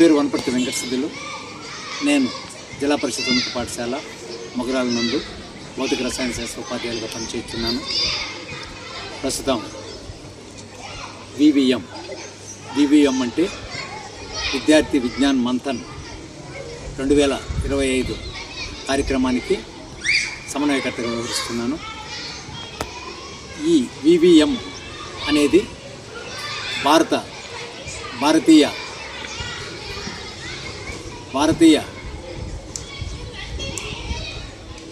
పేరు వనపర్తి వెంకట సిద్ధులు నేను జిల్లా పరిషత్ ఉన్నత పాఠశాల మొగరాల నందు భౌతిక రసాయన శాస్త్ర ఉపాధ్యాయులుగా పనిచేస్తున్నాను. ప్రస్తుతం వివిఎం వివిఎం అంటే విద్యార్థి విజ్ఞాన్ మంథన్ రెండు వేల ఇరవై ఐదు కార్యక్రమానికి సమన్వయకర్తగా వివరిస్తున్నాను ఈ వివిఎం అనేది భారత భారతీయ భారతీయ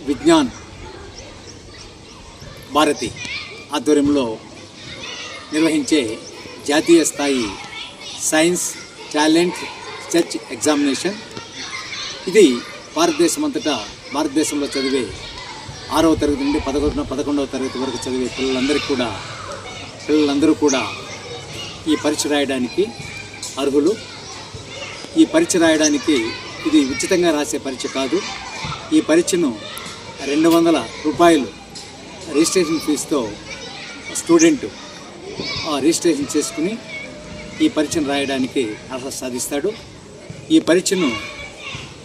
విజ్ఞాన్ భారతి ఆధ్వర్యంలో నిర్వహించే జాతీయ స్థాయి సైన్స్ టాలెంట్ సెర్చ్ ఎగ్జామినేషన్. ఇది భారతదేశం అంతటా భారతదేశంలో చదివే ఆరవ తరగతి నుండి పదకొండు పదకొండవ తరగతి వరకు చదివే పిల్లలందరికీ కూడా పిల్లలందరూ కూడా ఈ పరీక్ష రాయడానికి అర్హులు. పరీక్ష రాయడానికి ఇది ఉచితంగా రాసే పరీక్ష కాదు. ఈ పరీక్షను రెండు వందల రూపాయలు రిజిస్ట్రేషన్ ఫీజుతో స్టూడెంట్ ఆ, రిజిస్ట్రేషన్ చేసుకుని ఈ పరీక్షను రాయడానికి అర్హత సాధిస్తాడు. ఈ పరీక్షను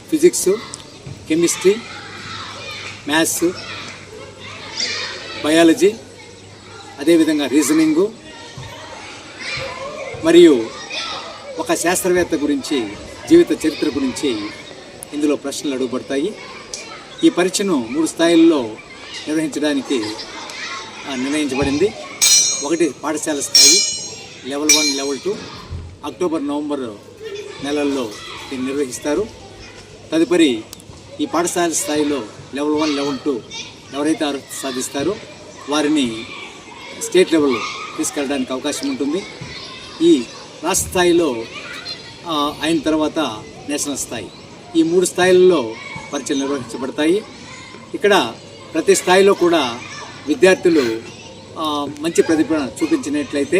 ఫిజిక్స్ కెమిస్ట్రీ మ్యాథ్స్ బయాలజీ అదేవిధంగా రీజనింగు మరియు ఒక శాస్త్రవేత్త గురించి జీవిత చరిత్ర గురించి ఇందులో ప్రశ్నలు అడుగుపడతాయి. ఈ పరీక్షను మూడు స్థాయిల్లో నిర్వహించడానికి నిర్ణయించబడింది. ఒకటి పాఠశాల స్థాయి level one level two. October November నెలల్లో దీన్ని నిర్వహిస్తారు. తదుపరి ఈ పాఠశాల స్థాయిలో లెవెల్ వన్ లెవెల్ టూ ఎవరైతే అర్హత సాధిస్తారో వారిని స్టేట్ లెవెల్ తీసుకెళ్ళడానికి అవకాశం ఉంటుంది. ఈ రాష్ట్ర స్థాయిలో అయిన తర్వాత నేషనల్ స్థాయి. ఈ మూడు స్థాయిలలో పరీక్షలు నిర్వహించబడతాయి. ఇక్కడ ప్రతి స్థాయిలో కూడా విద్యార్థులు మంచి ప్రతిభ చూపించినట్లయితే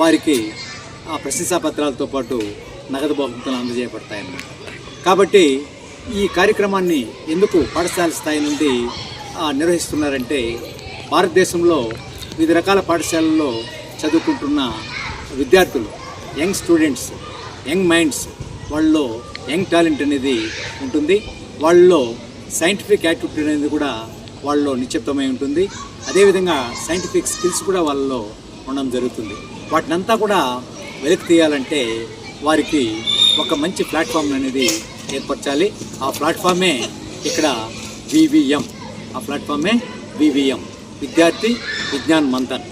వారికి ఆ ప్రశంసా పత్రాలతో పాటు నగదు బహుమతులు అందజేయబడతాయన్నమాట. కాబట్టి ఈ కార్యక్రమాన్ని ఎందుకు పాఠశాల స్థాయి నుండి నిర్వహిస్తున్నారంటే భారతదేశంలో వివిధ రకాల పాఠశాలల్లో చదువుకుంటున్న విద్యార్థులు యంగ్ స్టూడెంట్స్ యంగ్ మైండ్స్ వాళ్ళలో యంగ్ టాలెంట్ అనేది ఉంటుంది. వాళ్ళలో సైంటిఫిక్ యాక్టివిటీ అనేది కూడా వాళ్ళలో నిశ్చిప్తమై ఉంటుంది. అదేవిధంగా సైంటిఫిక్ స్కిల్స్ కూడా వాళ్ళలో ఉండడం జరుగుతుంది. వాటినంతా కూడా వెలికి తీయాలంటే వారికి ఒక మంచి ప్లాట్ఫామ్ అనేది ఏర్పరచాలి. ఆ ప్లాట్ఫామే ఇక్కడ వివిఎం. ఆ ప్లాట్ఫామే వివిఎం. విద్యార్థి విజ్ఞాన్ మంథన్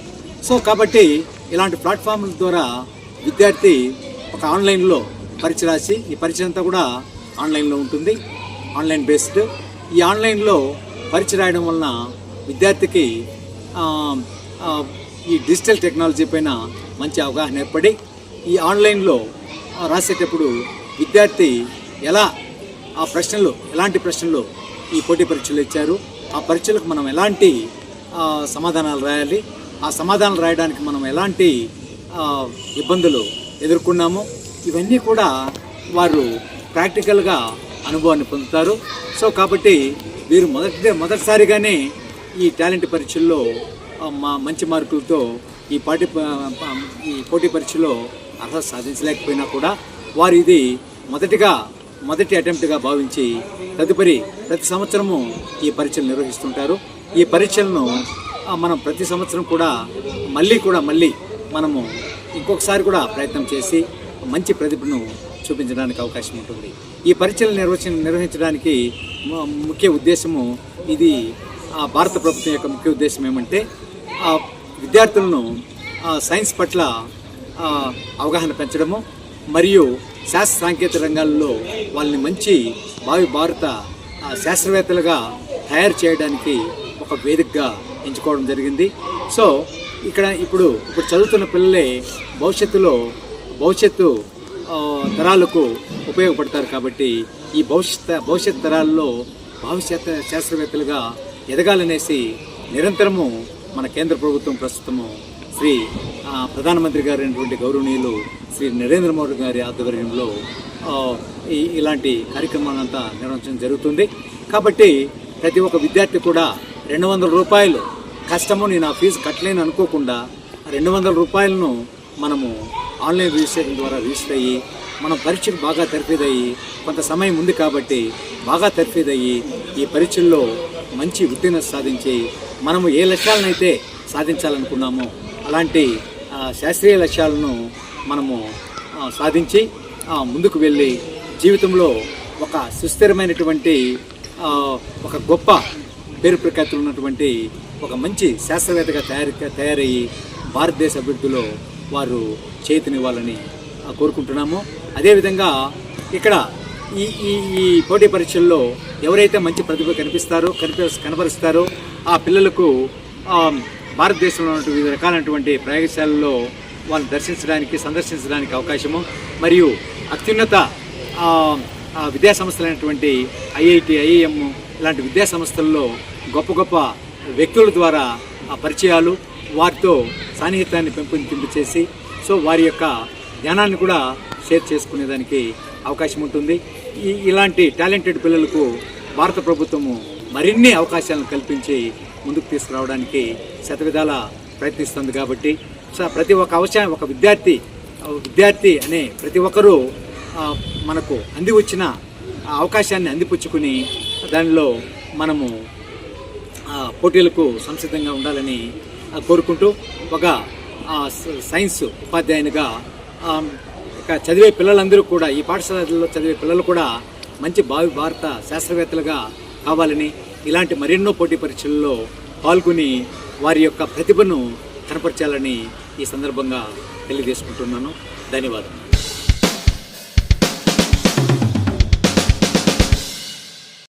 సో కాబట్టి ఇలాంటి ప్లాట్ఫామ్ల ద్వారా విద్యార్థి ఒక ఆన్లైన్లో పరీక్ష రాసి ఈ పరీక్ష అంతా కూడా ఆన్లైన్లో ఉంటుంది. Online based. ఈ ఆన్లైన్లో పరీక్ష రాయడం వలన విద్యార్థికి ఈ డిజిటల్ టెక్నాలజీ పైన మంచి అవగాహన ఏర్పడి ఈ ఆన్లైన్లో రాసేటప్పుడు విద్యార్థి ఎలా ఆ ప్రశ్నలు ఎలాంటి ప్రశ్నలు ఈ పోటీ పరీక్షలు ఇచ్చారు ఆ పరీక్షలకు మనం ఎలాంటి సమాధానాలు రాయాలి ఆ సమాధానాలు రాయడానికి మనం ఎలాంటి ఇబ్బందులు ఎదుర్కొన్నాము. ఇవన్నీ కూడా వారు ప్రాక్టికల్గా అనుభవాన్ని పొందుతారు. సో కాబట్టి వీరు మొదటి మొదటిసారిగానే ఈ టాలెంట్ పరీక్షల్లో మా మంచి మార్కులతో ఈ పాటి ఈ పోటీ పరీక్షలో అర్హత సాధించలేకపోయినా కూడా వారు ఇది మొదటిగా మొదటి అటెంప్ట్గా భావించి తదుపరి ప్రతి సంవత్సరము ఈ పరీక్షలు నిర్వహిస్తుంటారు. ఈ పరీక్షలను మనం ప్రతి సంవత్సరం కూడా మళ్ళీ కూడా మళ్ళీ మనము ఇంకొకసారి కూడా ప్రయత్నం చేసి మంచి ప్రతిభను చూపించడానికి అవకాశం ఉంటుంది. ఈ పరీక్షలు నిర్వచన నిర్వహించడానికి ముఖ్య ఉద్దేశము ఇది ఆ, భారత ప్రభుత్వం యొక్క ముఖ్య ఉద్దేశం ఏమంటే ఆ విద్యార్థులను సైన్స్ పట్ల అవగాహన పెంచడము మరియు శాస్త్ర సాంకేతిక రంగాల్లో వాళ్ళని మంచి భావి భారత శాస్త్రవేత్తలుగా తయారు చేయడానికి ఒక వేదికగా ఎంచుకోవడం జరిగింది. సో ఇక్కడ ఇప్పుడు ఇప్పుడు చదువుతున్న పిల్లలే భవిష్యత్తులో భవిష్యత్తు తరాలకు ఉపయోగపడతారు కాబట్టి ఈ భవిష్యత్ భవిష్యత్ తరాల్లో భవిష్యత్ శాస్త్రవేత్తలుగా ఎదగాలనేసి నిరంతరము మన కేంద్ర ప్రభుత్వం ప్రస్తుతము శ్రీ ప్రధానమంత్రి గారైనటువంటి గౌరవనీయులు శ్రీ నరేంద్ర మోడీ గారి ఆధ్వర్యంలో ఈ ఇలాంటి కార్యక్రమాలంతా నిర్వహించడం జరుగుతుంది. కాబట్టి ప్రతి ఒక్క విద్యార్థి కూడా రెండు వందల రూపాయలు కష్టము నేను ఆ ఫీజు కట్టలేను అనుకోకుండా రెండు వందల రూపాయలను మనము ఆన్లైన్ రిజిస్ట్రేషన్ ద్వారా రిజిస్టర్ అయ్యి మనం పరీక్షకు బాగా తెరపేదయ్యి కొంత సమయం ఉంది కాబట్టి బాగా తెరపేదయ్యి ఈ పరీక్షల్లో మంచి ఉత్తీర్ణత సాధించి మనము ఏ లక్ష్యాలనైతే సాధించాలనుకున్నామో అలాంటి శాస్త్రీయ లక్ష్యాలను మనము సాధించి ముందుకు వెళ్ళి జీవితంలో ఒక సుస్థిరమైనటువంటి ఒక గొప్ప పేరు ప్రఖ్యాతులు ఉన్నటువంటి ఒక మంచి శాస్త్రవేత్తగా తయారు తయారయ్యి భారతదేశ అభివృద్ధిలో వారు చేతినివ్వాలని కోరుకుంటున్నాము. అదేవిధంగా ఇక్కడ ఈ ఈ ఈ పోటీ పరీక్షల్లో ఎవరైతే మంచి ప్రతిభ కనిపిస్తారో కనిపి కనపరుస్తారో ఆ పిల్లలకు భారతదేశంలో ఉన్నటువంటి వివిధ రకాలైనటువంటి ప్రయోగశాలల్లో వాళ్ళు దర్శించడానికి సందర్శించడానికి అవకాశము. మరియు అత్యున్నత విద్యాసంస్థలైనటువంటి ఐఐటి ఐఐఎం ఇలాంటి విద్యాసంస్థల్లో గొప్ప గొప్ప వ్యక్తుల ద్వారా ఆ పరిచయాలు వారితో సాన్నిహిత్యాన్ని పెంపొందింపు చేసి సో వారి యొక్క జ్ఞానాన్ని కూడా షేర్ చేసుకునేదానికి అవకాశం ఉంటుంది. ఈ ఇలాంటి టాలెంటెడ్ పిల్లలకు భారత ప్రభుత్వము మరిన్ని అవకాశాలను కల్పించి ముందుకు తీసుకురావడానికి శతవిధాల ప్రయత్నిస్తుంది కాబట్టి సో ప్రతి ఒక్క అవసరం ఒక విద్యార్థి విద్యార్థి అనే ప్రతి ఒక్కరూ మనకు అంది వచ్చిన ఆ అవకాశాన్ని అందిపుచ్చుకుని దానిలో మనము పోటీలకు సంసిద్ధంగా ఉండాలని కోరుకుంటూ ఒక స- సైన్స్ ఉపాధ్యాయునిగా ఇక చదివే పిల్లలందరూ కూడా ఈ పాఠశాలలో చదివే పిల్లలు కూడా మంచి భావి భారత శాస్త్రవేత్తలుగా కావాలని ఇలాంటి మరెన్నో పోటీ పరీక్షల్లో పాల్గొని వారి యొక్క ప్రతిభను కనపరచాలని ఈ సందర్భంగా తెలియజేసుకుంటున్నాను. ధన్యవాదాలు